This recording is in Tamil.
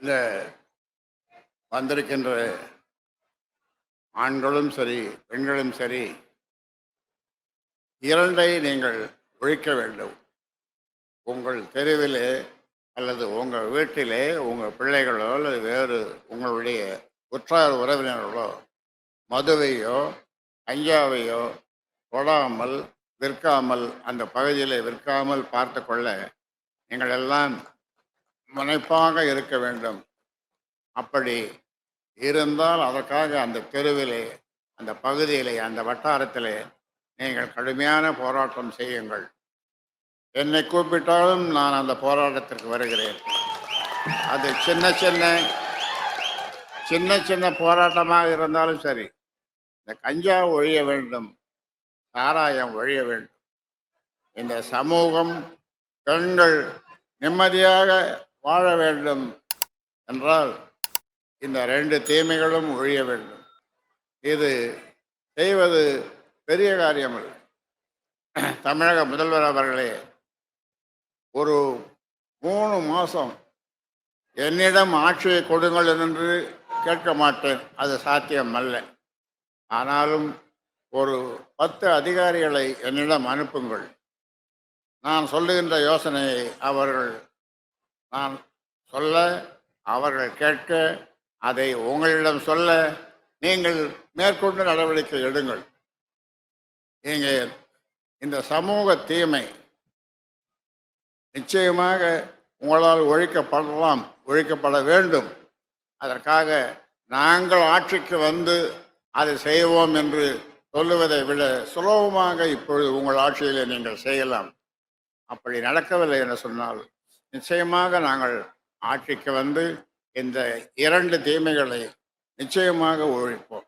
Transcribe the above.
இந்த வந்திருக்கின்ற ஆண்களும் சரி பெண்களும் சரி இரண்டை நீங்கள் ஒழிக்க வேண்டும். உங்கள் தெருவிலே அல்லது உங்கள் வீட்டிலே உங்கள் பிள்ளைகளோ அல்லது வேறு உங்களுடைய உற்றார் உறவினர்களோ மதுவையோ கஞ்சாவையோ தொடாமல் விற்காமல் அந்த பகுதியில் விற்காமல் பார்த்து கொள்ள நீங்கள் எல்லாம் முனைப்பாக இருக்க வேண்டும். அப்படி இருந்தால் அதற்காக அந்த தெருவிலே அந்த பகுதியிலே அந்த வட்டாரத்திலே நீங்கள் கடுமையான போராட்டம் செய்யுங்கள். என்னை கூப்பிட்டாலும் நான் அந்த போராட்டத்திற்கு வருகிறேன். அது சின்ன சின்ன சின்ன சின்ன போராட்டமாக இருந்தாலும் சரி இந்த கஞ்சா ஒழிய வேண்டும் சாராயம் ஒழிய வேண்டும். இந்த சமூகம் பெண்கள் நிம்மதியாக வாழ வேண்டும் என்றால் இந்த ரெண்டு தீமைகளும் ஒழிய வேண்டும். இது செய்வது பெரிய காரியம் அல்ல. தமிழக முதல்வர் அவர்களே ஒரு மூணு மாதம் என்னிடம் ஆட்சியை கொடுங்கள் என்று கேட்க மாட்டேன். அது சாத்தியம் அல்ல. ஆனாலும் ஒரு பத்து அதிகாரிகளை என்னிடம் அனுப்புங்கள். நான் சொல்லுகின்ற யோசனையை அவர்கள் நான் சொல்ல அவர்கள் கேட்க அதை உங்களிடம் சொல்ல நீங்கள் மேற்கொண்டு நடவடிக்கை எடுங்கள். நீங்கள் இந்த சமூக தீமை நிச்சயமாக உங்களால் ஒழிக்கப்படலாம் ஒழிக்கப்பட வேண்டும். அதற்காக நாங்கள் ஆட்சிக்கு வந்து அதை செய்வோம் என்று சொல்லுவதை விட சுலபமாக இப்பொழுது உங்கள் ஆட்சியிலே நீங்கள் செய்யலாம். அப்படி நடக்கவில்லை என சொன்னால் நிச்சயமாக நாங்கள் ஆட்சிக்கு வந்து இந்த இரண்டு தீமைகளை நிச்சயமாக ஒழிப்போம்.